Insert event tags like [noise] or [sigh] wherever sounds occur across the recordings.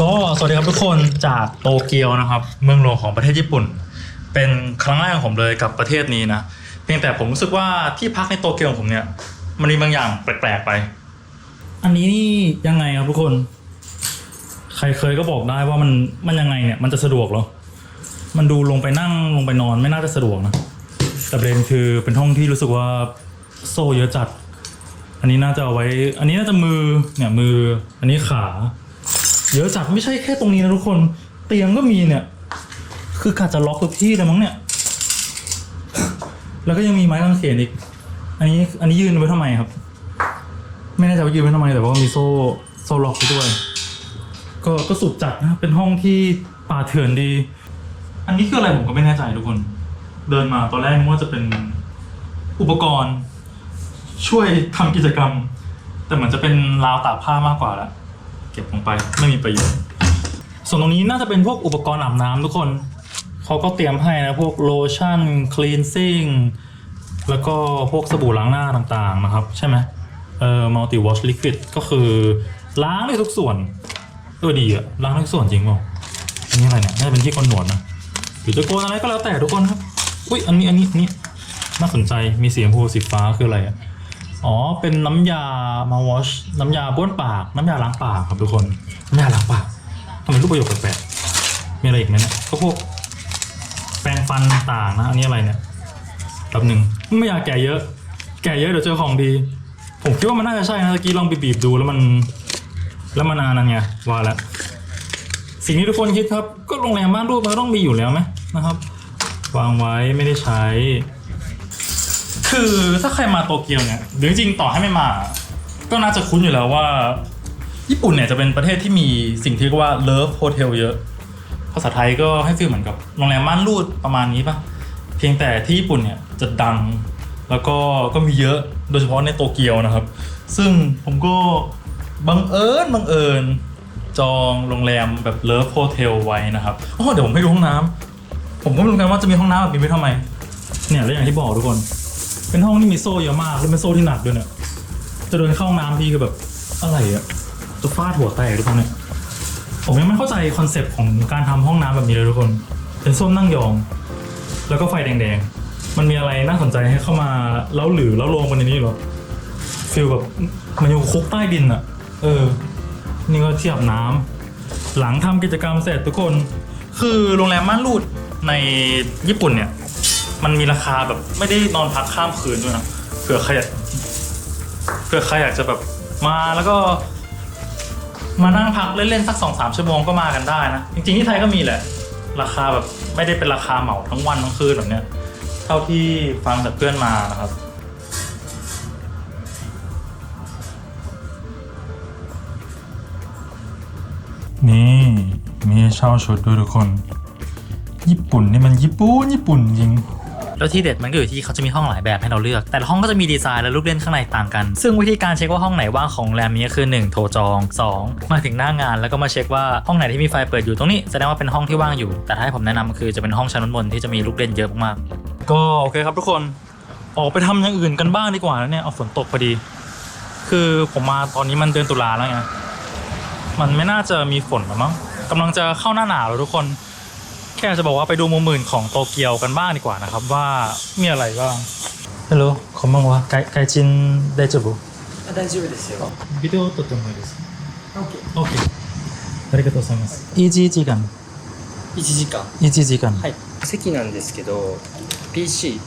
ก็สวัสดีครับทุกคนจากโตเกียวนะครับ เมืองหลวงของประเทศญี่ปุ่น เป็นครั้งแรกของผมเลยกับประเทศนี้นะเพียงแต่ผมรู้สึกว่าที่พักในโตเกียวของผมเนี่ย มันมีบางอย่างแปลกๆไป อันนี้นี่ยังไงครับทุกคน ใครเคยก็บอกได้ว่ามันมันยังไงเนี่ยมันจะสะดวกเหรอมันดูลงไปนั่งลงไปนอนไม่น่าจะสะดวกนะแต่ประเด็นคือเป็นห้องที่รู้สึกว่าโซ่เยอะจัด อันนี้น่าจะเอาไว้ อันนี้น่าจะมือเนี่ยมือ อันนี้ขา เยอะจัดไม่ใช่แค่ตรงนี้นะทุกคน เตียงก็มีเนี่ย คือกาดจะล็อกทุกที่เลยมั้งเนี่ย แล้วก็ยังมีไม้กางเขนอีก อันนี้อันนี้ยืนไว้ทำไมครับ ไม่แน่ใจว่ายืนไว้ทำไมแต่ว่ามีโซ่โซ่ล็อกไว้ด้วย ก็ก็สุดจัดนะเป็นห้องที่ป่าเถื่อนดี อันนี้คืออะไรผมก็ไม่แน่ใจทุกคน เดินมาตอนแรกนึกว่าจะเป็นอุปกรณ์ ช่วยทำกิจกรรม แต่เหมือนจะเป็นราวตากผ้ามากกว่าแล้ว เก็บลงไปไม่มีประโยชน์ ส่วนตรงนี้น่าจะเป็นพวกอุปกรณ์อาบน้ำทุกคนเขาก็เตรียมให้นะ พวกโลชั่นคลีนซิ่งแล้วก็พวกสบู่ล้างหน้าต่างๆนะครับ ใช่ไหมเอ่อ multi wash liquid ก็คือล้างได้ทุกส่วน เออดีอะล้างได้ทุกส่วนจริงเปล่าอันนี้อะไรเนี่ยน่าจะเป็นที่โกนหนวดนะหรือจะโกนอะไรก็แล้วแต่ทุกคนครับ อุ้ยอันนี้อันนี้นนี้น่าสนใจมีสีชมพูสีฟ้าคืออะไรอะ อ๋อ เป็นน้ำยา มาวอช น้ำยาบ้วนปาก น้ำยาล้างปากครับทุกคน น้ำยาล้างปากทำไมรูปประโยคแปลกๆมีอะไรอีกไหมเนี่ยก็พวกแปรงฟันต่างๆนะ อันนี้อะไรเนี่ยแป๊บหนึ่งไม่อยากแก่เยอะ แก่เยอะเดี๋ยวเจอของดี ผมคิดว่ามันน่าจะใช่นะเมื่อกี้ลองบีบๆดูแล้วมัน แล้วมันนานั่นไงว่าแล้วสิ่งที่ทุกคนคิดครับ ก็โรงแรมบ้านรูปมันต้องมีอยู่แล้วไหมนะครับ วางไว้ไม่ได้ใช้ คือถ้าใครมาโตเกียวเนี่ยหรือจริงต่อให้ไม่มา ก็น่าจะคุ้นอยู่แล้วว่า ญี่ปุ่นเนี่ยจะเป็นประเทศที่มีสิ่งที่เรียกว่าเลิฟโฮเทลเยอะ ภาษาไทยก็ให้ฟีลเหมือนกับโรงแรมม่านรูดประมาณนี้ปะเพียงแต่ที่ญี่ปุ่นเนี่ยจะดัง แล้วก็ก็มีเยอะโดยเฉพาะในโตเกียวนะครับ ซึ่งผมก็บังเอิญบังเอิญจองโรงแรมแบบเลิฟโฮเทลไว้นะครับอ๋อเดี๋ยวผมให้ดูห้องน้ำผมก็ไม่รู้นกันว่าจะมีห้องน้ำแบบนี้ไว้ทำไม เนี่ยแล้วอย่างที่บอกทุกคน เป็นห้องที่มีโซ่เยอะมากแล้วเป็นโซ่ที่หนักด้วยเนี่ย จะเดินเข้าห้องน้ำทีคือแบบอะไรอะจะฟาดหัวแตกทุกคนเนี่ย ผมยังไม่เข้าใจคอนเซปต์ของการทำห้องน้ำแบบนี้เลยทุกคน เป็นส้วมนั่งยอง แล้วก็ไฟแดงๆ มันมีอะไรน่าสนใจให้เข้ามาเล้าหรือเล้าโลงกันในนี้เหรอฟีลแบบมันอยู่คุกใต้ดินอะเออ นี่ก็เทียบน้ำหลังทำกิจกรรมเสร็จทุกคน คือโรงแรมม่านรูดในญี่ปุ่นเนี่ย มันมีราคาแบบไม่ได้นอนพักข้ามคืนด้วยนะเผื่อใครอยากเผื่อใครอยากจะแบบมาแล้วก็ มานั่งพักเล่นๆสักสองสามชั่วโมงก็มากันได้นะ จริงๆที่ไทยก็มีแหละ ราคาแบบไม่ได้เป็นราคาเหมาทั้งวันทั้งคืนแบบเนี้ยเท่าที่ฟังจากเพื่อนมานะครับนี่มีเช่าชุดด้วยทุกคน ญี่ปุ่นนี่มันญี่ปุ่นญี่ปุ่นจริง แล้วที่เด็ดมันก็อยู่ที่เขาจะมีห้องหลายแบบให้เราเลือก แต่ละห้องก็จะมีดีไซน์และรูปเล่นข้างในต่างกัน ซึ่งวิธีการเช็คว่าห้องไหนว่างของโรงแรมนี้ก็คือ 1 โทรจอง 2 มาถึงหน้างานแล้วก็มาเช็คว่าห้องไหนที่มีไฟเปิดอยู่ตรงนี้แสดงว่าเป็นห้องที่ว่างอยู่ แต่ถ้าให้ผมแนะนำคือจะเป็นห้องชั้นบนที่จะมีลูกเล่นเยอะมากก็โอเคครับทุกคนออกไปทำอย่างอื่นกันบ้างดีกว่าแล้วเนี่ยเอาฝนตกพอดี คือผมมาตอนนี้มันเดือนตุลาแล้วไงมันไม่น่าจะมีฝนหรอมั้งกำลังจะเข้าหน้าหนาวแล้วทุกคน ค่จะบอกว่าไปดูมุมอื่นของโตเกียวกันบ้างดีกว่านะครับว่ามีอะไรบ้างฮัลโหลขอมังวะไกไกจินได้จบุ あ大丈夫ですよ。ビデオ撮ってもいいですか OK。 โอเคありがとうございます1時間1時間。 1時間はい。席なんですけど、PC、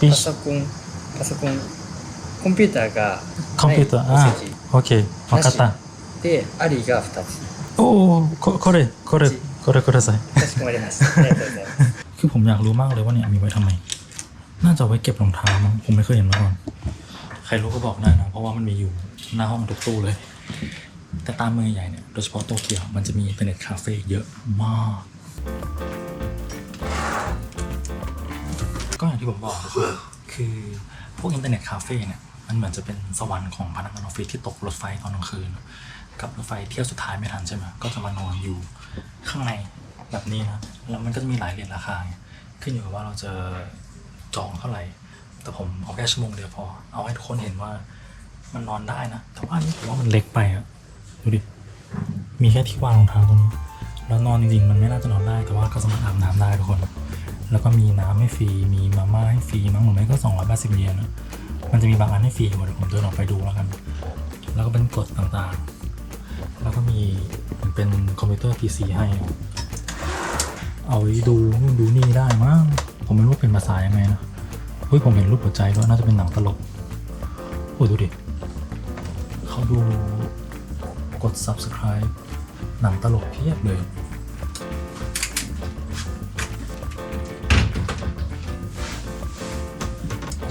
パ PC ソコン、パソコン、コンピューターがコンピューターないあお席オッケーわかったで、ありが2つ。おおここれこれ これくださいかしこまりました。ありがとうございます。 คือผมอยากรู้มากเลยว่าเนี่ยมีไว้ทำไม น่าจะเอาไว้เก็บรองเท้ามั้งผมไม่เคยเห็นมาก่อน ใครรู้ก็บอกได้นะ เพราะว่ามันมีอยู่หน้าห้องทุกตู้เลย แต่ตามเมืองใหญ่เนี่ย โดยเฉพาะโตเกียว มันจะมีอินเทอร์เน็ตคาเฟ่เยอะมาก ก็อย่างที่ผมบอกนะครับคือพวกอินเทอร์เน็ตคาเฟ่เนี่ย มันเหมือนจะเป็นสวรรค์ของพนักงานออฟฟิศที่ตกรถไฟตอนกลางคืน กับรถไฟเที่ยวสุดท้ายไม่ทันใช่ไหมก็จะมานอนอยู่ข้างในแบบนี้นะแล้วมันก็จะมีหลายเรียนราคา ขึ้นอยู่กับว่าเราจะจองเท่าไหร่ แต่ผมเอาแค่ชั่วโมงเดียวพอ เอาให้ทุกคนเห็นว่ามันนอนได้นะ แต่ว่านนี้ผมว่ามันเล็กไปอะดูดิ มีแค่ที่วางรองเท้าตรงนี้ แล้วนอนจริงๆมันไม่น่าจะนอนได้ แต่ว่าก็สามารถอาบน้ำได้ทุกคน แล้วก็มีน้ำให้ฟรี มีมาม่าให้ฟรีมั้งหรือไม่ก็280เยนนะมันจะมีบางอันให้ฟรีอยู่เดี๋ยวผมเดินออกไปดูแล้วกัน แล้วก็เป็นกฎต่างๆ แล้วก็มีเป็นคอมพิวเตอร์ PC ให้ เอาไว้ดูนู่นดูนี่ได้มั้งผมไม่รู้เป็นภาษายังไงนะเฮ้ยผมเห็นรูปหัวใจด้วยน่าจะเป็นหนังตลกโอ้ยดูดิเขาดูกด subscribe หนังตลกเพียบเลย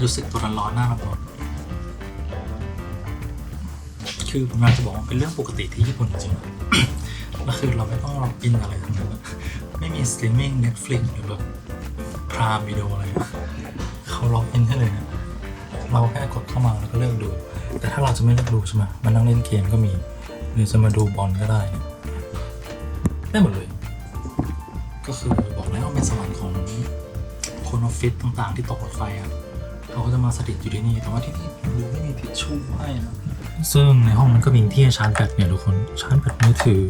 รู้สึกตัวร้อนหน้าร้อน คือผมอยากจะบอกว่าเป็นเรื่องปกติที่ญี่ปุ่นจริงๆแล้วคือเราไม่ต้องล็อกอินอะไรทั้งนั้นไม่มีสตรีมมิ่ง Netflix หรือแบบพรามวิดีโออะไรเขาล็อกอินให้เลยนะเราแค่กดเข้ามาแล้วก็เลือกดู แต่ถ้าเราจะไม่เลือกดูใช่ไหมมานั่งเล่นเกมก็มี หรือจะมาดูบอลก็ได้ ได้หมดเลย ก็คือบอกแล้วเป็นสวรรค์ของคนออฟฟิศต่างๆ ที่ตกรถไฟอะ เขาก็จะมาสถิตอยู่ที่นี่ แต่ว่าที่นี่ดูไม่มีทิชชู่ให้นะ ซึ่งในห้องมันก็มีที่ให้ชาร์จแบตเนี่ยทุกคน ชาร์จแบตมือถือ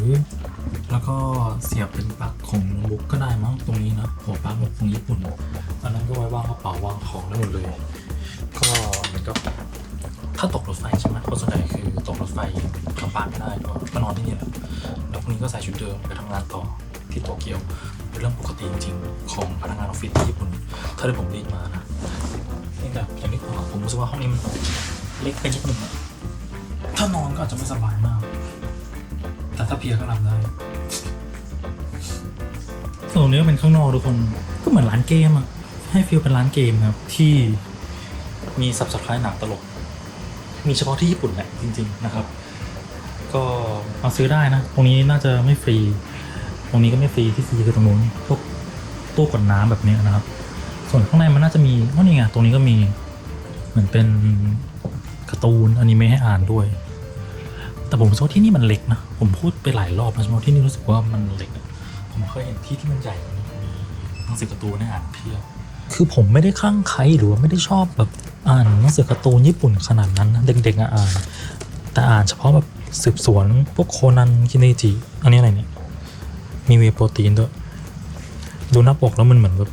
แล้วก็เสียบเป็นปลั๊กของโน้ตบุ๊กก็ได้มั้งตรงนี้นะหัวปลั๊กแบบของญี่ปุ่น อันนั้นก็ไว้วางกระเป๋าวางของได้หมดเลย ก็มือนกับถ้าตกรถไฟใช่ไหมคนส่วนใหญ่คือตกรถไฟกลับบ้านไม่ได้ก็มานอนที่นี่แหละแล้วพรุ่งนี้ก็ใส่ชุดเดิมไปทำงานต่อที่โตเกียวเป็นเรื่องปกติจริงๆของพนักงานออฟฟิศที่ญี่ปุ่น ถ้าที่ผมได้ยินมานะ แต่อย่างที่ผมบอกผมรู้สึกว่าห้องนี้มันเล็กไปนิดนึงอะถ้านอนก็อาจจะไม่สบายมาก แต่ถ้าเพลียก็หลับได้ส่วนตรงนี้ก็เป็นข้างนอกทุกคนก็เหมือนร้านเกมอะให้ฟีลเป็นร้านเกมครับ ที่มีสับสไครต์หนังตลก มีเฉพาะที่ญี่ปุ่นแหละจริง ๆนะครับ ก็มาซื้อได้นะ ตรงนี้น่าจะไม่ฟรี ตรงนี้ก็ไม่ฟรีที่ฟรีคือตรงนู้นพวกตู้กดน้ำแบบนี้นะครับ ส่วนข้างในมันน่าจะมีว่านี่ไงตรงนี้ก็มีเหมือนเป็นการ์ตูนอนิเมะให้อ่านด้วย แต่ผมรู้สึกว่าที่นี่มันเล็กนะผมพูดไปหลายรอบแล้วช่ไหมว่าที่นี่รู้สึกว่ามันเล็ก ผมเคยเห็นที่ที่มันใหญ่กว่านี้มีหนังสือการ์ตูนให้อ่านเพียบคือผมไม่ได้คลั่งไคล้หรือว่าไม่ได้ชอบแบบอ่านหนังสือการ์ตูนญี่ปุ่นขนาดนั้นนะเด็กๆอ,อ่านแต่อ่านเฉพาะแบบสืบสวนพวกโคนันคินเนจิอันนี้อะไรเนี่ยมีเวโปรตีนด้วยดูหน้าปกแล้วมันเหมือนแบบ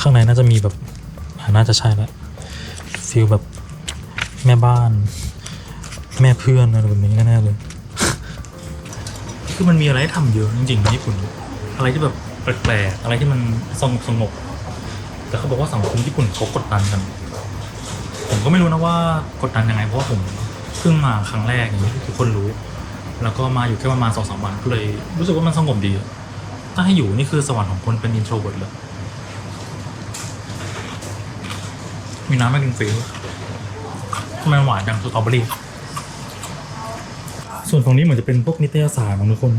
ข้างในน่าจะมีแบบน่าจะใช่แล้วฟีลแบบแม่บ้าน แม่เพื่อนอะไรแบบนี้แน่เลย คือมันมีอะไรให้ทำเยอะจริงๆในญี่ปุ่น อะไรที่แบบแปลกๆอะไรที่มันสงบสงบแต่เขาบอกว่าสังคมญี่ปุ่นเขากดดันกันผมก็ไม่รู้นะว่ากดดันยังไงเพราะผมเพิ่งมาครั้งแรกอย่างนี้ทุกคนรู้ แล้วก็มาอยู่แค่ประมาณสองสามวันก็เลย รู้สึกว่ามันสงบดี ถ้าให้อยู่นี่คือสวรรค์ของคนเป็นอินโทรเวิร์ดเลย มีน้ำให้กินฟรีด้วทำไมหวานจังสตรอเบอรี่ ส่วนตรงนี้เหมือนจะเป็นพวกนิตยสารของทุกคน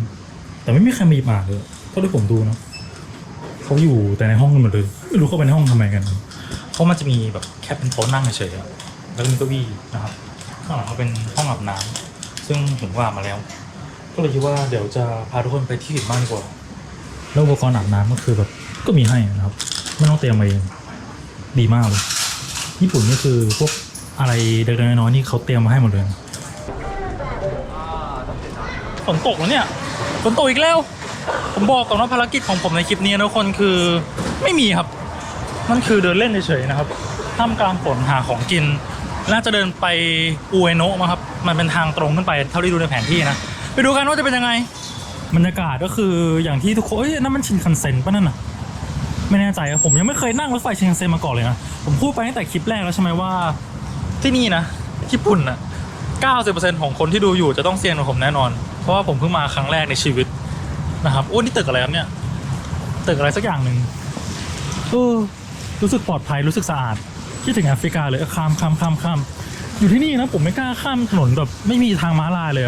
แต่ไม่มีใครมาหยิบอ่านเลยเท่าที่ผมดูเนาะเขาอยู่แต่ในห้องกันหมดเลย ไม่รู้เขาไปในห้องทำไมกัน เพราะมันจะมีแบบแค่เป็นโต๊ะนั่งเฉยๆแล้วก็มีเก้าอี้นะครับ ข้างหลังเขาเป็นห้องอาบน้ำซึ่งผมก็อามาแล้ว ก็เลยคิดว่าเดี๋ยวจะพาทุกคนไปที่อื่นบ้างดีกว่า แล้วอุปกรณ์อาบน้ำก็คือแบบก็มีให้นะครับ ไม่ต้องเตรียมมาเองดีมากเลย ญี่ปุ่นนี่คือพวกอะไรเล็กๆน้อยๆนี่เขาเตรียมมาให้หมดเลยนะฝนตกแล้วเนี่ยฝนตกอีกแล้ว ผมบอกก่อนว่าภารกิจของผมในคลิปนี้นะทุกคนคือไม่มีครับนั่นคือเดินเล่นเฉยๆนะครับท่ามกลางฝนหาของกิน น่าจะเดินไปอุเอโนะมาครับ มันเป็นทางตรงขึ้นไปเท่าที่ดูในแผนที่นะ ไปดูกันว่าจะเป็นยังไง บรรยากาศก็คืออย่างที่ทุกคนเอ้ยนั่นมันชินคันเซ็นปะนั่นน่ะ ไม่แน่ใจอะผมยังไม่เคยนั่งรถไฟชินคันเซนมาก่อนเลยนะผมพูดไปตั้งแต่คลิปแรกแล้วใช่ไหมว่า ที่นี่นะญี่ปุ่นนะ90%ของคนที่ดูอยู่จะต้องเสี่ยงกับผมแน่นอน เพราะว่าผมเพิ่งมาครั้งแรกในชีวิตนะครับโอ้นี่ตึกอะไรครับเนี่ย ตึกอะไรสักอย่างหนึ่งเออรู้สึกปลอดภัยรู้สึกสะอาดคิดถึงแอฟริกาเลยข้ามข้ามข้ามข้ามอยู่ที่นี่นะผมไม่กล้าข้ามถนนแบบไม่มีทางม้าลายเลย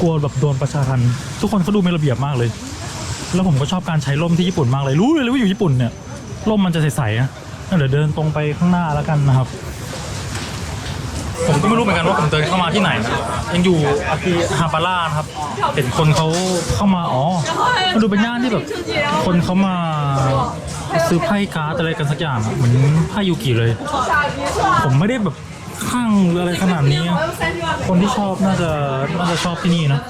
กลัวแบบโดนประชาทันทุกคนเขาดูไมีระเบียบมากเลย แล้วผมก็ชอบการใช้ร่มที่ญี่ปุ่นมากเลยรู้เลยว่าอยู่ญี่ปุ่นเนี่ยร่มมันจะใสๆนะเดี๋ยวเดินตรงไปข้างหน้าแล้วกันนะครับ ผมก็ไม่รู้เหมือนกันว่าผมเดินเข้ามาที่ไหนนะยังอยู่อากิฮาบาร่านะครับเห็นคนเขาเข้ามาอ๋อมาดูเป็นย่านที่แบบ คนเขามาซื้อไพ่การ์ดอะไรกันสักอย่างเหมือนไพ่ยูกิเลย ผมไม่ได้แบบข้างหรืออะไรขนาดนี้ คนที่ชอบน่าจะน่าจะชอบที่นี่นะ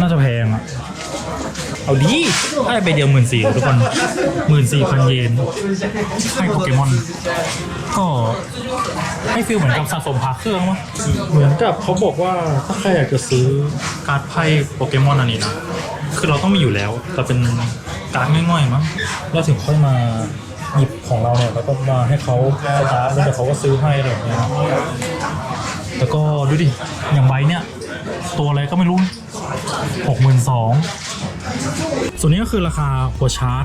น่าจะแพงอะ เอาดีให้ไปเดียวหมื่นสี่ทุกคนหมื่นสี่พันเยนให้โปเกมอนก็ให้ฟีลเหมือนกับสะสมพาเครื่องมั้งเหมือนกับเขาบอกว่าถ้าใครอยากจะซื้อการ์ดไพ่โปเกมอนอันนี้นะคือเราต้องมีอยู่แล้วแต่เป็นการ์ดง่อยๆมั้งเราถึงค่อยมาหยิบของเราเนี่ยแล้วก็มาให้เขาสตาร์ทแล้วเดี๋ยวเขาก็ซื้อให้อะไรอย่างเงี้ยแล้วก็ดูดิอย่างใบเนี่ย ตัวอะไรก็ไม่รู้หกหมื่นสอง ส่วนนี้ก็คือราคาหัวชาร์จ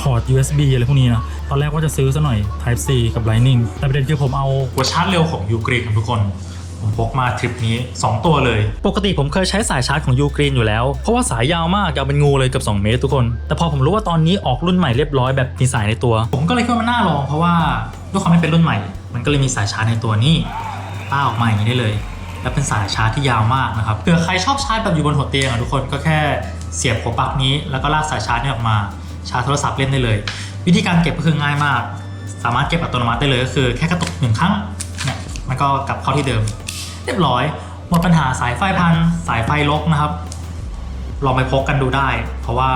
พอร์ต USB อะไรพวกนี้นะ ตอนแรกว่าจะซื้อซะหน่อย Type C กับ Lightning แต่ประเด็นคือผมเอาหัวชาร์จเร็วของยูกรีนทุกคน ผมพกมาทริปนี้ 2 ตัวเลย ปกติผมเคยใช้สายชาร์จของยูกรีนอยู่แล้ว เพราะว่าสายยาวมากยาวเป็นงูเลยกับ 2 เมตรทุกคน แต่พอผมรู้ว่าตอนนี้ออกรุ่นใหม่เรียบร้อยแบบมีสายในตัว ผมก็เลยคิดว่ามันน่าลองเพราะว่าด้วยความไม่เป็นรุ่นใหม่ มันก็เลยมีสายชาร์จในตัวนี่ต้าออกมาอย่างนี้ได้เลยและเป็นสายชาร์จที่ยาวมากนะครับเผื่อใครชอบชาร์จแบบอยู่บนหัวเตียงอะทุกคนก็แค่ เสียบหัวปลั๊กนี้ แล้วก็ลากสายชาร์จนี้ออกมาชาร์จโทรศัพท์เล่นได้เลย วิธีการเก็บก็คือง่ายมาก สามารถเก็บอัตโนมัติได้เลยก็คือแค่กระตุกหนึ่งครั้งเนี่ยมันก็กลับเข้าที่เดิม เรียบร้อยหมดปัญหาสายไฟพันสายไฟลกนะครับ ลองไปพกกันดูได้ เพราะว่า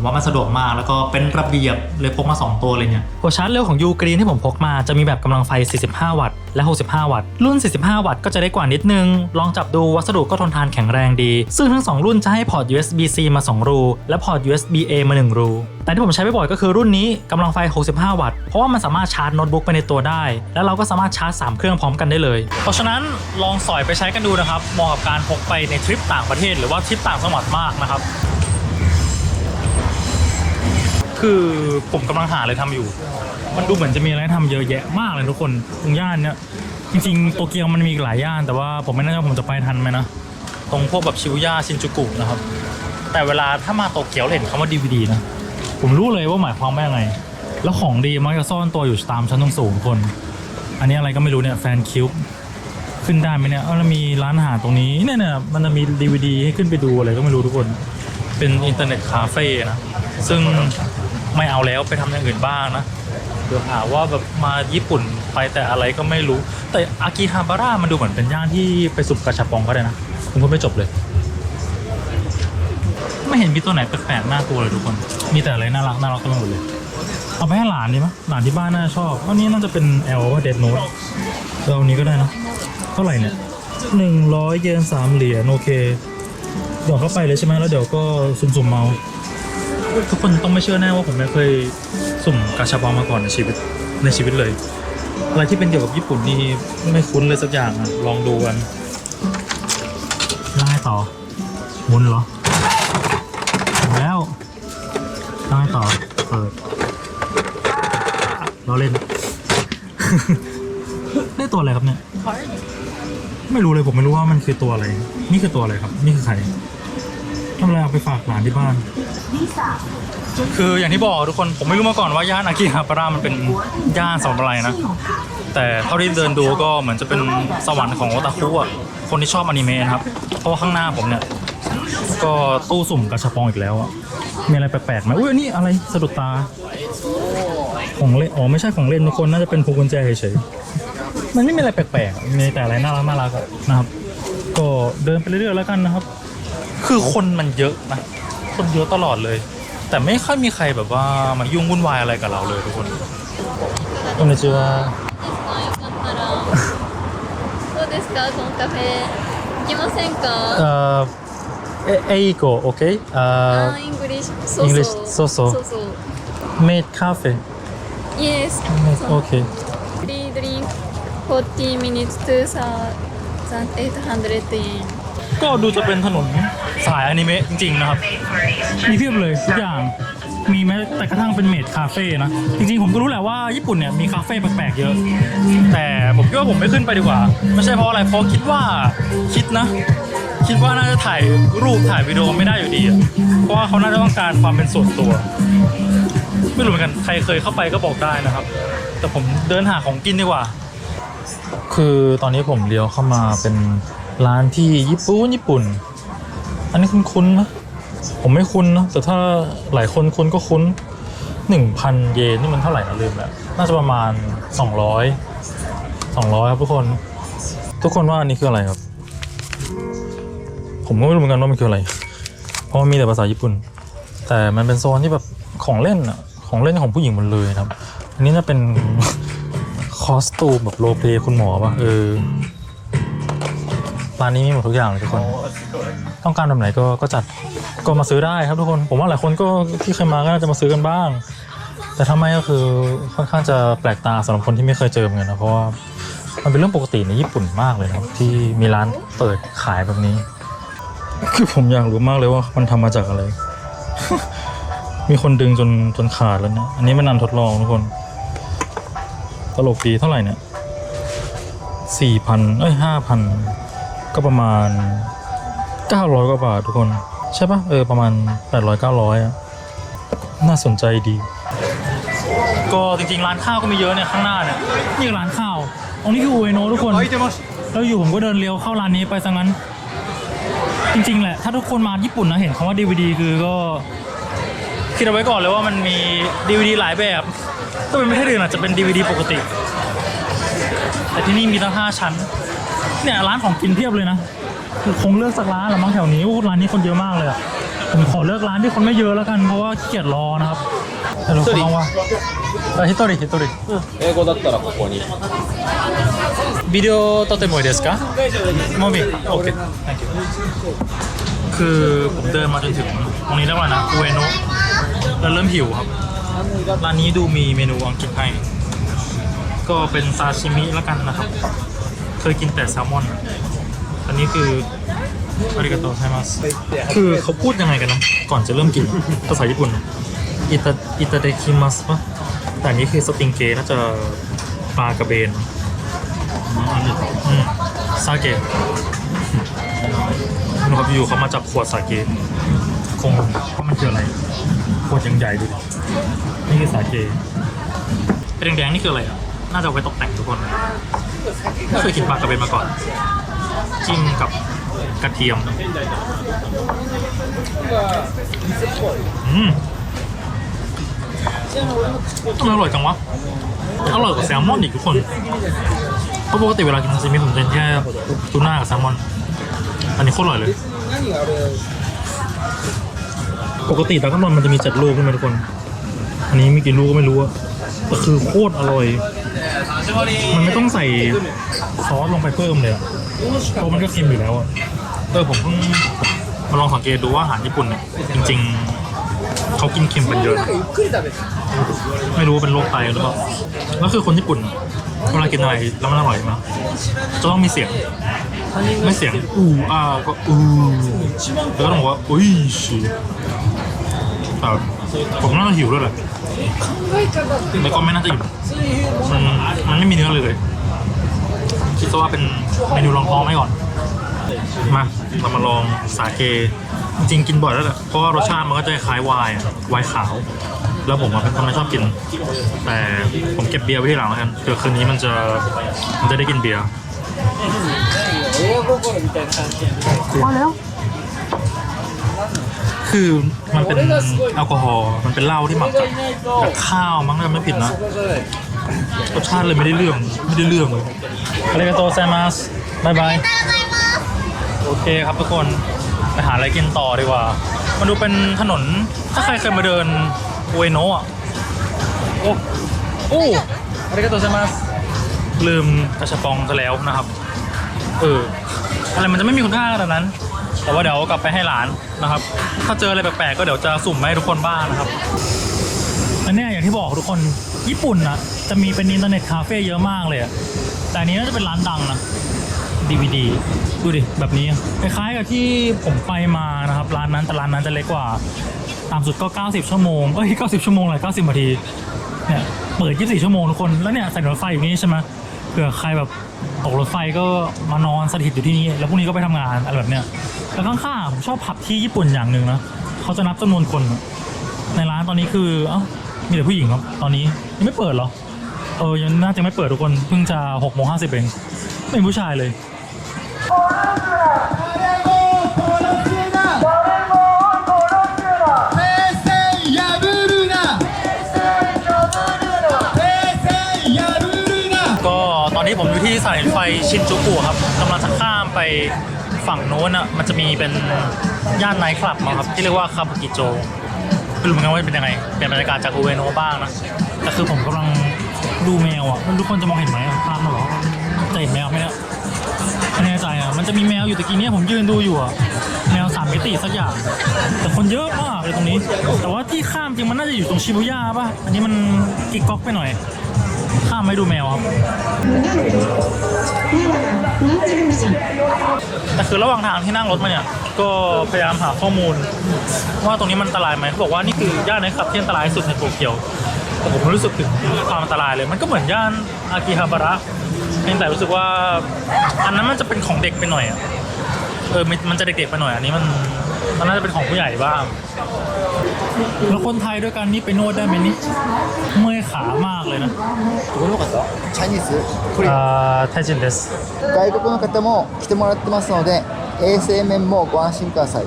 ผมว่ามันสะดวกมากแล้วก็เป็นระเบียบเลยพกมา 2 ตัวเลยเนี่ยหัวชาร์จเร็วของยูกรีนที่ผมพกมาจะมีแบบกำลังไฟ 45 วัตต์และ 65 วัตต์ รุ่น 45 วัตต์ก็จะได้กว่านิดนึง ลองจับดูวัสดุก็ทนทานแข็งแรงดี ซึ่งทั้ง 2 รุ่นจะให้พอร์ต USB-C มา 2 รู และพอร์ต USB-A มา 1 รู แต่ที่ผมใช้บ่อยก็คือรุ่นนี้กำลังไฟ 65 วัตต์ เพราะว่ามันสามารถชาร์จโน้ตบุ๊กไปในตัวได้ แล้วเราก็สามารถชาร์จ 3 เครื่องพร้อมกันได้เลย เพราะฉะนั้นลองสอยไปใช้กันดูนะครับเหมาะกับการพกไปในทริปต่างประเทศ หรือว่าทริปต่างจังหวัดมากนะครับ คือผมกำลังหาอะไรทำอยู่ มันดูเหมือนจะมีอะไรทำเยอะแยะมากเลยทุกคนตรงย่านเนี้ยจริงๆโตเกียวมันมีอีกหลายย่าน แต่ว่าผมไม่แน่ใจว่าผมจะไปทันไหมนะ ตรงพวกแบบชิวย่าชินจูกุนะครับ แต่เวลาถ้ามาโตเกียวเห็นคำว่า DVD นะ ผมรู้เลยว่าหมายความว่ายังไง แล้วของดีมักจะซ่อนตัวอยู่ตามชั้นสูงๆคน อันนี้อะไรก็ไม่รู้เนี่ยแฟนคิวขึ้นได้ไหมเนี่ยเออแล้วมีร้านอาหารตรงนี้เนี่ยเนี่ยมันจะมี DVD ให้ขึ้นไปดูอะไรก็ไม่รู้ทุกคน เป็นอินเทอร์เน็ตคาเฟ่นะ ซึ่ง ไม่เอาแล้วไปทำอย่างอื่นบ้างนะเดี๋ยวหาว่าแบบมาญี่ปุ่นไปแต่อะไรก็ไม่รู้ แต่อากิฮาบาระมันดูเหมือนเป็นย่านที่ไปสุบกระชับปองก็ได้นะผมพูดไม่จบเลย ไม่เห็นมีตัวไหนแปลกๆน่ากลัวเลยทุกคน มีแต่อะไรน่ารักน่ารักกันหมดเลย เอาไปให้หลานดีไหมยหลานที่บ้านน่าชอบอันนี้น่าจะเป็นแอลว่าเดดโนตเราอันนี้ก็ได้นะเท่าไหร่เนี่ยหนึ่งร้อยเยนสามเหรียญโอเคเดี๋ยวเข้าไปเลยใช่ไหมแล้วเดี๋ยวก็สุ่มๆเมา ทุกคนต้องไม่เชื่อแน่ว่าผมไม่เคยสุ่มกาชาปองมาก่อนในชีวิตในชีวิตเลย อะไรที่เป็นเกี่ยวกับญี่ปุ่นนี่ไม่คุ้นเลยสักอย่างอะลองดูกันไล่ต่อมุนเหรอแล้วไล่ต่อเปิดเราเล่น ได้ตัวอะไรครับเนี่ยไม่รู้เลยผมไม่รู้ว่ามันคือตัวอะไร นี่คือตัวอะไรครับ นี่คือใคร ทำอะไรเอาไปฝากหลานที่บ้าน คืออย่างที่บอกทุกคนผมไม่รู้มาก่อนว่าย่านอากิฮาบาระมันเป็นย่านสำหรับอะไรนะ แต่เท่าที่เดินดูก็เหมือนจะเป็นสวรรค์ของโอตาคุอะคนที่ชอบอนิเมะนะครับ เพราะว่าข้างหน้าผมเนี่ย ก็ตู้สุ่มกระชับปองอีกแล้วอะมีอะไรแปลกๆไหมอุ้ยอันนี่อะไรสะดุดตา ของเล่นอ๋อไม่ใช่ของเล่นทุกคนน่าจะเป็นพวงกุญแจเฉยๆมันไม่มีอะไรแปลกๆมีแต่อะไรน่ารักน่ารักอะนะครับ ก็เดินไปเรื่อยๆแล้วกันนะครับ คือคนมันเยอะนะ คนเยอะตลอดเลย แต่ไม่ค่อยมีใครแบบว่ามายุ่งวุ่นวายอะไรกับเราเลยทุกคนこんにちはどうですかコンカフェ行きませんかเอ่อเอเอโกโอเคเอ่อ あーイングリッシュそう English そうそうそうそうそう made cafe Yes โอเค Free drink 40 minutes to 1800 yen ก็ดูจะเป็นถนน สายอนิเมะจริงๆนะครับ มีเพียบเลยทุกอย่างมีแม้แต่กระทั่งเป็นเมดคาเฟ่นะ จริงๆ ผมก็รู้แหละว่าญี่ปุ่นเนี่ยมีคาเฟ่แปลกๆเยอะ แต่ผมคิดว่าผมไม่ขึ้นไปดีกว่า ไม่ใช่เพราะอะไร เพราะคิดว่าคิดนะ คิดว่าน่าจะถ่ายรูปถ่ายวิดีโอไม่ได้อยู่ดีเพราะว่าเขาน่าจะต้องการความเป็นส่วนตัว ไม่รู้เหมือนกันใครเคยเข้าไปก็บอกได้นะครับ แต่ผมเดินหาของกินดีกว่า คือตอนนี้ผมเลี้ยวเข้ามาเป็นร้านที่ญี่ปุ่นญี่ปุ่น อันนี้คุ้นๆนะผมไม่คุ้นนะแต่ถ้าหลายคนคุ้นก็คุ้นหนึ่งพันเยนนี่มันเท่าไหร่นะลืมแล้วน่าจะประมาณสองร้อยสองร้อยครับทุกคน ทุกคนว่าอันนี้คืออะไรครับ ผมก็ไม่รู้เหมือนกันว่ามันคืออะไร เพราะมันมีแต่ภาษาญี่ปุ่น แต่มันเป็นโซนที่แบบของเล่นอะของเล่นของผู้หญิงหมดเลยนะครับ อันนี้น่าเป็นคอสตูมแบบโรเพลคุณหมอป่ะเออ ร้านนี้มีหมดทุกอย่างเลยทุกคน ต้องการแบบไหนก็ก็จัดก็มาซื้อได้ครับทุกคน ผมว่าหลายคนก็ที่เคยมาก็น่าจะมาซื้อกันบ้าง แต่ถ้าไม่ก็คือค่อนข้างจะแปลกตาสำหรับคนที่ไม่เคยเจอเหมือนกันนะเพราะว่ามันเป็นเรื่องปกติในญี่ปุ่นมากเลยนะครับที่มีร้านเปิดขายแบบนี้ คือผมอยากรู้มากเลยว่ามันทำมาจากอะไร มีคนดึงจนจนขาดแล้วเนี่ยอันนี้เป็นนันทดลองทุกคนตลกดีเท่าไหร่เนี่ยสี่พันเอ้ยห้าพัน ก็ประมาณเก้าร้อยกว่าบาททุกคน ใช่ปะเออ ประมาณแปดร้อยเก้าร้อยอะน่าสนใจดี ก็จริงๆ ร้านข้าวก็มีเยอะเนี่ย ข้างหน้าเนี่ยนี่ร้านข้าวตรงนี้คืออุเอโนะทุกคนแล้วอยู่ผมก็เดินเลี้ยวเข้าร้านนี้ไปซะงั้น จริงๆ แหละ ถ้าทุกคนมาญี่ปุ่นนะเห็นคำว่า DVD คือก็คิดเอาไว้ก่อนเลยว่ามันมี DVD หลายแบบถ้าเป็นไม่ใช่อื่นอาจจะเป็น DVD ปกติ แต่ที่นี่มีตั้ง 5 ชั้น เนี่ยร้านของกินเพียบเลยนะคือคงเลือกสักร้านละมั้งแถวนี้อู้ร้านนี้คนเยอะมากเลยอะผมขอเลือกร้านที่คนไม่เยอะแล้วกันเพราะว่าขี้เกียจรอนะครับฮัลโหลคุณว่าฮิตโตริฮิตโตริ 英語だったらここにビデオ撮ってもいいですかもうมีโอเค thank you คือผมเดินมาจนถึงตรงนี้แล้วนะอุเอโนะแล้วเริ่มหิวครับ ร้านนี้ดูมีเมนูอังกฤษให้ ก็เป็นซาชิมิแล้วกันนะครับ เคยกินแต่แซลมอนอันนี้คืออาริกาโตไซมัสคือเขาพูดยังไงกันนะ ก่อนจะเริ่มกิน ภาษาญี่ปุ่นอิตาอิตาเดคิมัสปะแต่อันนี้คือสติงเกน่าจะปลากระเบนอืมซาเกะนะครับอยู่เขามาจับขวดสาเกคงว่ามันคืออะไร ขวดยังใหญ่ดูดินี่คือสาเกเป็นแดงๆนี่คืออะไรอะ น่าจะเอาไว้ตกแต่งทุกคน ไม่เคยกินปลากระเบนมาก่อน จิ้มกับกระเทียม อืมทำไมอร่อยจังวะ อร่อยกว่าแซลมอนอีกทุกคน เพราะปกติเวลากินซาซิมิผมจะแค่ทูน่ากับแซลมอน อันนี้โคตรอร่อยเลย ปกติตากำลังมันจะมีเจ็ดลูกใช่ไหมทุกคน อันนี้มีกี่ลูกก็ไม่รู้อะแต่คือโคตรอร่อย มันไม่ต้องใส่ซอสลงไปเพิ่มเลยอะเพราะมันก็เค็มอยู่แล้วอะเออผมเพิ่งมาลองสังเกตดูว่าอาหารญี่ปุ่นเนี่ยจริง ๆเขากินเค็มกันเยอะ ไม่รู้ว่าเป็นโรคไตหรือเปล่าแล้วคือคนญี่ปุ่นเวลากินอะไรแล้วมันอร่อยมากจะต้องมีเสียง ไม่เสียงอูอ้าก็อูแล้วก็ต้องบอกว่าอุ้ยชิแต่ผมน่าจะหิวด้วยแหละแล้วก็ไม่น่าจะอิ่ม มันมันไม่มีเนื้อเลยเลยคิดซะว่าเป็นเมนูรองท้องไว้ก่อน มาเรามาลองสาเก จริงๆกินบ่อยแล้วแหละเพราะว่ารสชาติมันก็จะคล้ายไวน์อะไวน์ขาว แล้วผมอะเป็นคนไม่ชอบกิน แต่ผมเก็บเบียร์ไว้ที่หลังแล้วกันเผื่อคืนนี้มันจะมันจะได้กินเบียร์คือมันเป็นแอลกอฮอล์มันเป็นเหล้าที่หมักกับกับข้าวมั้งถ้าไม่ผิดนะ รสชาติเลยไม่ได้เรื่องไม่ได้เรื่องเลยอะไรกันโตไซมัสบายบายโอเคครับทุกคนไปหาอะไรกินต่อดีกว่า มันดูเป็นถนนถ้าใครเคยมาเดินอุเอโนะอะโอ้โอ้อะไรกันโตไซมัสลืมกระชับปองซะแล้วนะครับ เออ อะไรมันจะไม่มีคุณค่าขนาดนั้น แต่ว่าเดี๋ยวกลับไปให้หลานนะครับ ถ้าเจออะไรแปลกๆก็เดี๋ยวจะสุ่มมาให้ทุกคนบ้างนะครับันเนี้ยอย่างที่บอกทุกคนญี่ปุ่นนะจะมีเป็นอินเทอร์เน็ตคาเฟ่เยอะมากเลยอะแต่อันนี้น่าจะเป็นร้านดังนะ DVD ดูดิแบบนี้คล้ายๆกับที่ผมไปมานะครับร้านนั้นแต่ร้านนั้นจะเล็กกว่าตามสุดก็ 90 ชั่วโมงเอ้ย 90 ชั่วโมงเลย90นาทีเนี่ยเปิด 24 ชั่วโมงทุกคนแล้วเนี่ยใส่รถไฟอยู่นี่ใช่ไหมเผื่อใครแบบตกรถไฟก็มานอนสถิตอยู่ที่นี่แล้วพรุ่งนี้ก็ไปทำงานอะไรแบบเนี้ยแล้วข้างๆผมชอบผับที่ญี่ปุ่นอย่างหนึ่งนะเขาจะนับจำนวนคน ในร้านตอนนี้คือเอ้า มีแต่ผู้หญิงครับตอนนี้ยังไม่เปิดเหรอ เออยังน่าจะไม่เปิดทุกคนเพิ่งจะ6โมง50เองไม่มีผู้ชายเลย ก็ตอนนี้ผมอยู่ที่สถานีรถไฟชินจูกุครับกำลังจะข้ามไปฝั่งโน้นอะมันจะมีเป็นย่านไนท์คลับมาครับที่เรียกว่าคาบุกิโจ ไม่รู้เหมือนกันว่าเป็นยังไงเปลี่ยนบรรยากาศจากอูเวโนบ้างนะแต่คือผมกำลังดูแมวอะมันทุกคนจะมองเห็นไหมภาพมันหรอจะเห็นแมวไหมเนี่ยไม่แน่ใจอะมันจะมีแมวอยู่ตะกี้เนี่ยผมยืนดูอยู่อะแมวสามมิติสักอย่าง แต่คนเยอะมากเลยตรงนี้ แต่ว่าที่ข้ามจริงมันน่าจะอยู่ตรงชิบูย่าป่ะอันนี้มันกิกก๊อกไปหน่อย ข้ามไม่ดูแมวครับแต่คือระหว่างทางที่นั่งรถมาเนี่ย ก็พยายามหาข้อมูล ว่าตรงนี้มันอันตรายไหมเขาบอกว่านี่คือย่านนะครับที่อันตรายสุดในโตเกียวแต่ผมไม่รู้สึกถึงความอันตรายเลย มันก็เหมือนย่านอากิฮาบาระเพียงแต่รู้สึกว่า อันนั้นมันจะเป็นของเด็กไปหน่อยอะเออมันจะเด็กๆไปหน่อยอันนี้มันมันน่าจะเป็นของผู้ใหญ่บ้าง แล้วคนไทยด้วยกันนี่ไปนวดได้ไหมนี่เมื่อยขามากเลยนะ どこの方チャイニーズこれ อ่าไทจินเดส 外国の方も来てもらってますので衛生面もご安心ください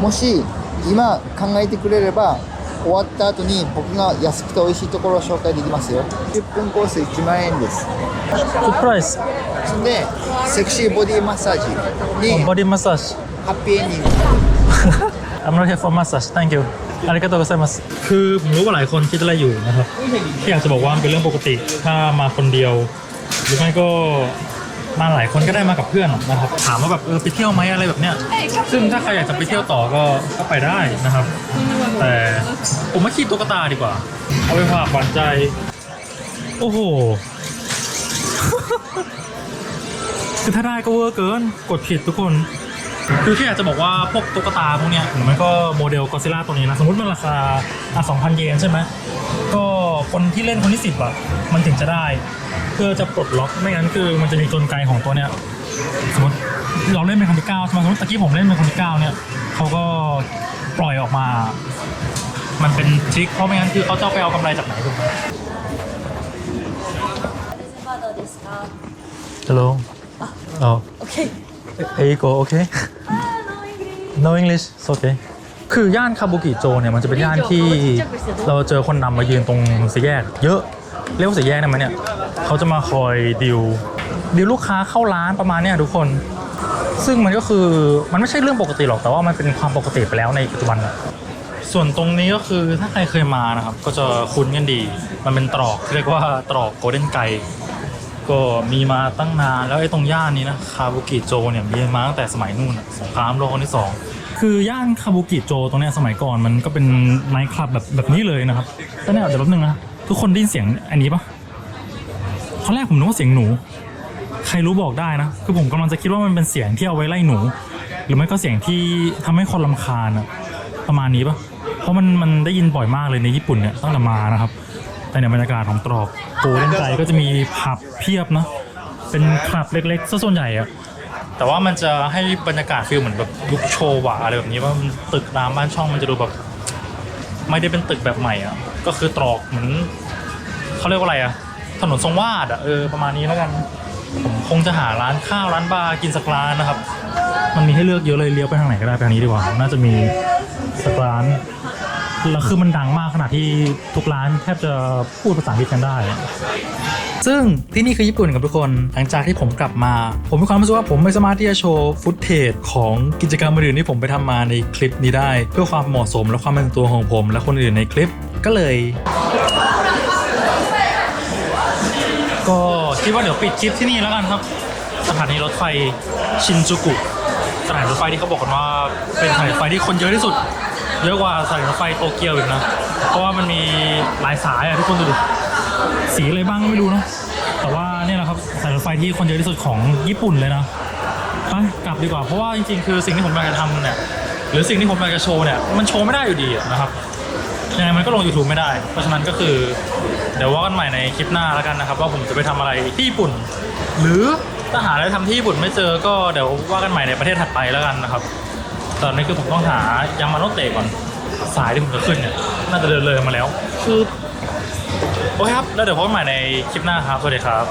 もし今考えてくれれば終わった後に僕が安くて美味しいところを紹介できますよ10分コース1万円です good price でセクシーボディマッサージに body massage ハッピーエンディング [laughs] I'm not here for massage thank you อาริกาโตกัไซมัสคือผมรู้ว่าหลายคนคิดอะไรอยู่นะครับที่อยากจะบอกว่ามันเป็นเรื่องปกติ ถ้ามาคนเดียว หรือไม่ก็มาหลายคนก็ได้มากับเพื่อนนะครับ ถามว่าแบบเออไปเที่ยวไหมอะไรแบบเนี้ย ซึ่งถ้าใครอยากจะไปเที่ยวต่อก็ก็ไปได้นะครับ แต่ผมมาคีบตุ๊กตาดีกว่า เอาไปฝากหวานใจ โอ้โห คือถ้าได้ก็เวอร์เกิน กดผิดทุกคน คือที่อยากจะบอกว่าพวกตุ๊กตาพวกเนี้ยหรือไม่ก็โมเดลกอซิล่าตัวนี้นะ สมมติมันราคาอะ2,000เยนใช่ไหมก็คนที่เล่นคนที่สิบอะมันถึงจะได้ เพื่อจะปลดล็อกไม่งั้นคือมันจะมีกลไกของตัวเนี้ยสมมติเราเล่นเป็นคนที่เก้าใช่ไหมสมมติตะกี้ผมเล่นเป็นคนที่เก้าเนี่ยเขาก็ปล่อยออกมา มันเป็นทริคเพราะไม่งั้นคือเขาจะเอาไปเอากำไรจากไหนถูกไหม Hello. Oh. Okay. Eigo, okay? No English, it's okay. คือย่านคาบุกิโจเนี่ยมันจะเป็นย่านที่เราเจอคนนำมายืนตรงสี่แยก เยอะเรียกว่าสี่แยกได้ไหมเนี่ยเขาจะมาคอยดิวดิวลูกค้าเข้าร้านประมาณเนี้ยทุกคน ซึ่งมันก็คือมันไม่ใช่เรื่องปกติหรอกแต่ว่ามันเป็นความปกติไปแล้วในปัจจุบันส่วนตรงนี้ก็คือถ้าใครเคยมานะครับ ก็จะคุ้นกันดี มันเป็นตรอกเรียกว่าตรอกโกลเด้นไก ก็มีมาตั้งนานแล้วไอ้ตรงย่านนี้นะคาบุกิโจเนี่ยมีมาตั้งแต่สมัยนู่นสงครามโลกครั้งที่สองคือย่านคาบุกิโจตรงเนี้ยสมัยก่อนมันก็เป็นไนท์คลับแบบแบบนี้เลยนะครับแต่เนี่ยเดี๋ยวแป๊บนึงนะทุกคนได้ยินเสียงอันนี้ปะตอนแรกผมนึกว่าเสียงหนู ใครรู้บอกได้นะ คือผมกำลังจะคิดว่ามันเป็นเสียงที่เอาไว้ไล่หนู หรือไม่ก็เสียงที่ทำให้คนลำคาญอะประมาณนี้ปะเพราะมันมันได้ยินบ่อยมากเลยในญี่ปุ่นเนี่ยตั้งแต่มานะครับ แต่ในบรรยากาศของตรอกโกเล่นใจก็จะมีผับเพียบเนะเป็นคลับเล็กๆซะส่วนใหญ่อะแต่ว่ามันจะให้บรรยากาศฟีลเหมือนแบบยุคโชวะอะไรแบบนี้ว่าตึกรามบ้านช่องมันจะดูแบบ ไม่ได้เป็นตึกแบบใหม่อะก็คือตรอกเหมือนเขาเรียกว่าอะไรอะถนนทรงวาดอะเออประมาณนี้แล้วกันผมคงจะหาร้านข้าวร้านบาร์กินสักร้านนะครับ มันมีให้เลือกเยอะเลยเลี้ยวไปทางไหนก็ได้ไปทางนี้ดีกว่า น่าจะมีสักร้าน แล้วคือมันดังมากขนาดที่ทุกร้านแทบจะพูดภาษาอังกฤษกันได้ ซึ่งที่นี่คือญี่ปุ่นกับทุกคน หลังจากที่ผมกลับมา ผมมีความรู้สึกว่าผมไม่สามารถที่จะโชว์ฟุตเทจของกิจกรรมอื่นที่ผมไปทำมาในคลิปนี้ได้ เพื่อความเหมาะสมและความเป็นตัวของผม และคนอื่นในคลิปก็เลย ก็คิดว่าเดี๋ยวปิดคลิปที่นี่แล้วกันครับ สถานีรถไฟชินจูกุสถานีรถไฟที่เขาบอกกันว่าเป็นสถานีรถไฟที่คนเยอะที่สุด เยอะกว่าสานีรถไฟโตเกียวอีกนะ เพราะว่ามันมีหลายสายอะทุกคนดูดิสีอะไรบ้างก็ไม่รู้เนอะแต่ว่าเนี่ยแหละครับสายรถไฟที่คนเยอะที่สุดของญี่ปุ่นเลยนะไปกลับดีกว่าเพราะว่าจริงๆ คือสิ่งที่ผมอยากจะทำเนี่ยหรือสิ่งที่ผมอยากจะโชว์เนี่ยมันโชว์ไม่ได้อยู่ดีนะครับยังไงมันก็ลง YouTube ไม่ได้ เพราะฉะนั้นก็คือ เดี๋ยวว่ากันใหม่ในคลิปหน้าแล้วกันนะครับ ว่าผมจะไปทำอะไรที่ญี่ปุ่น หรือถ้าหาอะไรทำที่ญี่ปุ่นไม่เจอก็เดี๋ยวว่ากันใหม่ในประเทศถัดไปแล้วกันนะครับ ตอนนี้คือผมต้องหายามาโนเตะก่อน สายที่ผมจะขึ้นเนี่ยน่าจะเดินเลยมาแล้วคือโอเคครับ แล้วเดี๋ยวพบกันใหม่ในคลิปหน้าครับ สวัสดีครับ